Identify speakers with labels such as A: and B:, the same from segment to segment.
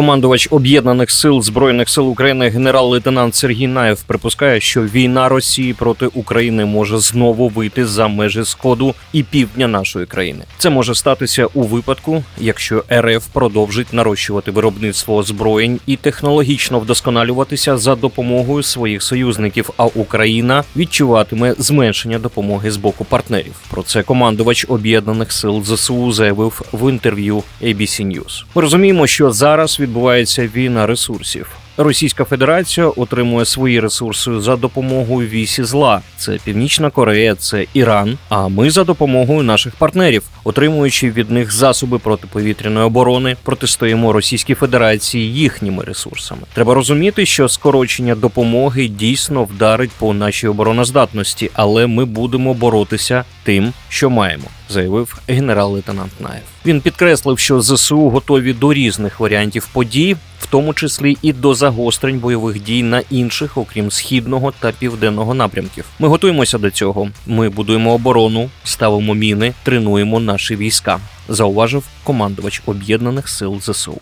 A: Командувач об'єднаних сил збройних сил України генерал-лейтенант Сергій Наєв припускає, що війна Росії проти України може знову вийти за межі сходу і півдня нашої країни. Це може статися у випадку, якщо РФ продовжить нарощувати виробництво озброєнь і технологічно вдосконалюватися за допомогою своїх союзників. А Україна відчуватиме зменшення допомоги з боку партнерів. Про це командувач об'єднаних сил ЗСУ заявив в інтерв'ю ABC News. Ми розуміємо, що зараз відбувається війна ресурсів. Російська Федерація отримує свої ресурси за допомогою вісі зла. Це Північна Корея, це Іран. А ми за допомогою наших партнерів, отримуючи від них засоби протиповітряної оборони, протистоїмо Російській Федерації їхніми ресурсами. Треба розуміти, що скорочення допомоги дійсно вдарить по нашій обороноздатності, але ми будемо боротися тим, що маємо. Заявив генерал-лейтенант Наєв. Він підкреслив, що ЗСУ готові до різних варіантів подій, в тому числі і до загострень бойових дій на інших, окрім східного та південного напрямків. Ми готуємося до цього. Ми будуємо оборону, ставимо міни, тренуємо наші війська. Зауважив командувач об'єднаних сил ЗСУ.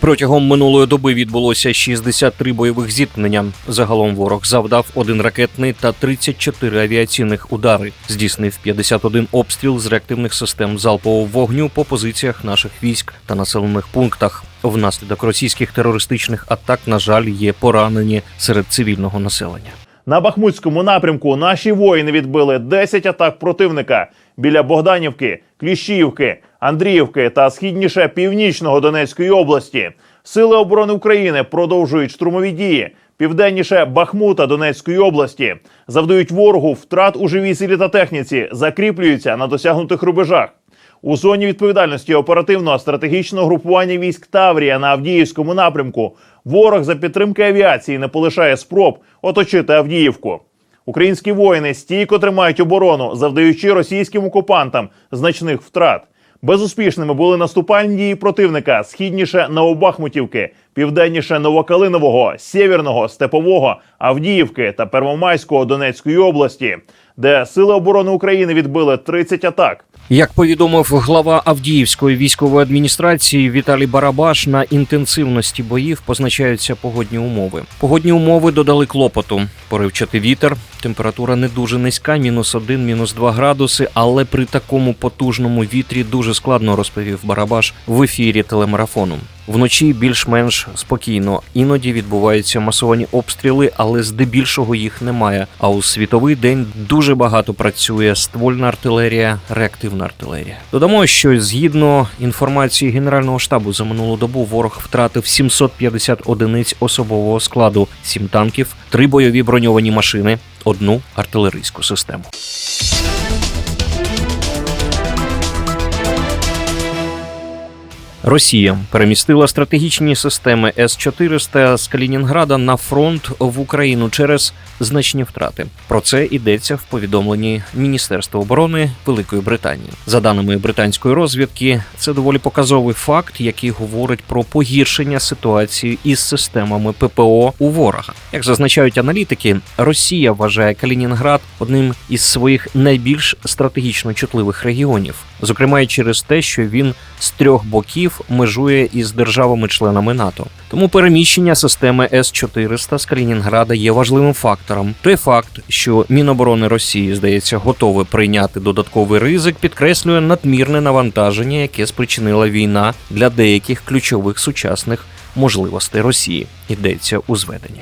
A: Протягом минулої доби відбулося 63 бойових зіткнення. Загалом ворог завдав один ракетний та 34 авіаційних удари. Здійснив 51 обстріл з реактивних систем залпового вогню по позиціях наших військ та населених пунктах. Внаслідок російських терористичних атак, на жаль, є поранені серед цивільного населення.
B: На Бахмутському напрямку наші воїни відбили 10 атак противника біля Богданівки, Кліщіївки, Андріївки та східніше північного Донецької області. Сили оборони України продовжують штурмові дії. Південніше Бахмута Донецької області завдають ворогу втрат у живій силі та техніці, закріплюються на досягнутих рубежах. У зоні відповідальності оперативного стратегічного групування військ Таврія на Авдіївському напрямку ворог за підтримки авіації не полишає спроб оточити Авдіївку. Українські воїни стійко тримають оборону, завдаючи російським окупантам значних втрат. Безуспішними були наступальні дії противника східніше Новобахмутівки, південніше Новокалинового, Сєвєрного, Степового, Авдіївки та Первомайського Донецької області, де Сили оборони України відбили 30 атак.
A: Як повідомив глава Авдіївської військової адміністрації Віталій Барабаш, на інтенсивності боїв позначаються погодні умови. Погодні умови додали клопоту. Поривчатий вітер, температура не дуже низька, мінус один, мінус два градуси. Але при такому потужному вітрі дуже складно розповів Барабаш в ефірі телемарафону. Вночі більш-менш спокійно. Іноді відбуваються масовані обстріли, але здебільшого їх немає. А у світовий день дуже багато працює ствольна артилерія, реактивна артилерія. Додамо, що згідно інформації Генерального штабу за минулу добу ворог втратив 750 одиниць особового складу, 7 танків, 3 бойові броньовані машини, одну артилерійську систему. Росія перемістила стратегічні системи С-400 з Калінінграда на фронт в Україну через значні втрати. Про це йдеться в повідомленні Міністерства оборони Великої Британії. За даними британської розвідки, це доволі показовий факт, який говорить про погіршення ситуації із системами ППО у ворога. Як зазначають аналітики, Росія вважає Калінінград одним із своїх найбільш стратегічно чутливих регіонів, зокрема й через те, що він з трьох боків межує із державами-членами НАТО. Тому переміщення системи С-400 з Калінінграда є важливим фактором. Той факт, що Міноборони Росії здається готове прийняти додатковий ризик, підкреслює надмірне навантаження, яке спричинила війна для деяких ключових сучасних можливостей Росії. Йдеться у зведенні.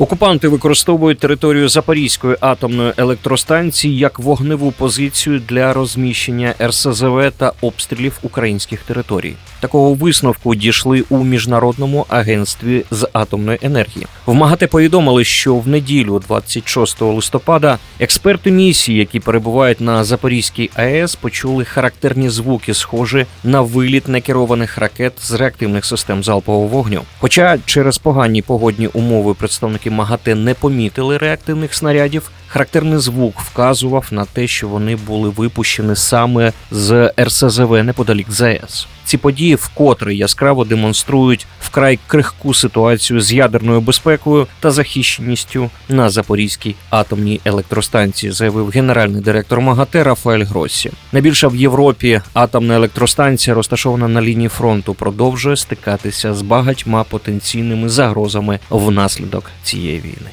A: Окупанти використовують територію Запорізької атомної електростанції як вогневу позицію для розміщення РСЗВ та обстрілів українських територій. Такого висновку дійшли у міжнародному агентстві з атомної енергії. В МАГАТЕ повідомили, що в неділю, 26 листопада, експерти місії, які перебувають на Запорізькій АЕС, почули характерні звуки, схожі на виліт некерованих ракет з реактивних систем залпового вогню. Хоча через погані погодні умови представники МАГАТЕ не помітили реактивних снарядів, характерний звук вказував на те, що вони були випущені саме з РСЗВ неподалік ЗАЕС. Ці події вкотре яскраво демонструють вкрай крихку ситуацію з ядерною безпекою та захищеністю на Запорізькій атомній електростанції, заявив генеральний директор МАГАТЕ Рафаель Гроссі. Найбільша в Європі атомна електростанція, розташована на лінії фронту, продовжує стикатися з багатьма потенційними загрозами внаслідок цієї війни.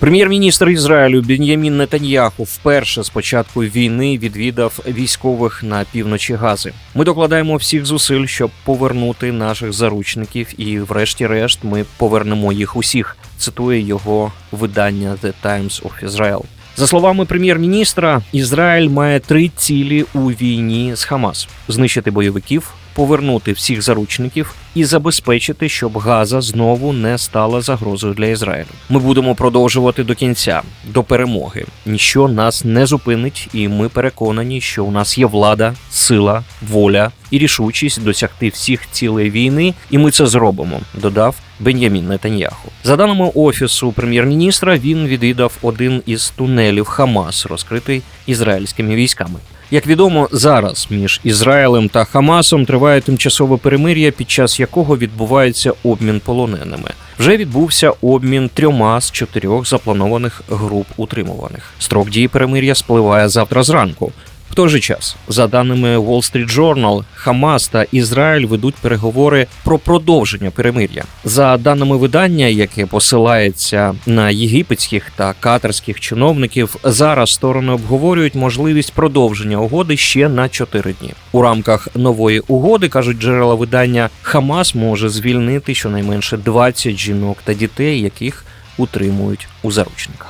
A: Прем'єр-міністр Ізраїлю Бен'ямін Нетаньяху вперше з початку війни відвідав військових на півночі Гази. Ми докладаємо всіх зусиль, щоб повернути наших заручників, і, врешті-решт, ми повернемо їх усіх. Цитує його видання The Times of Israel. За словами прем'єр-міністра, Ізраїль має три цілі у війні з Хамас: знищити бойовиків, повернути всіх заручників і забезпечити, щоб Газа знову не стала загрозою для Ізраїлю. Ми будемо продовжувати до кінця, до перемоги. Ніщо нас не зупинить, і ми переконані, що у нас є влада, сила, воля і рішучість досягти всіх цілей війни, і ми це зробимо. Додав Бен'ямін Нетаньяху. За даними офісу прем'єр-міністра, він відвідав один із тунелів Хамас, розкритий ізраїльськими військами. Як відомо, зараз між Ізраїлем та Хамасом триває тимчасове перемир'я, під час якого відбувається обмін полоненими. Вже відбувся обмін трьома з чотирьох запланованих груп утримуваних. Строк дії перемир'я спливає завтра зранку. В той же час, за даними Wall Street Journal, Хамас та Ізраїль ведуть переговори про продовження перемир'я. За даними видання, яке посилається на єгипетських та катарських чиновників, зараз сторони обговорюють можливість продовження угоди ще на 4 дні. У рамках нової угоди кажуть джерела видання, Хамас може звільнити щонайменше 20 жінок та дітей, яких утримують у заручниках.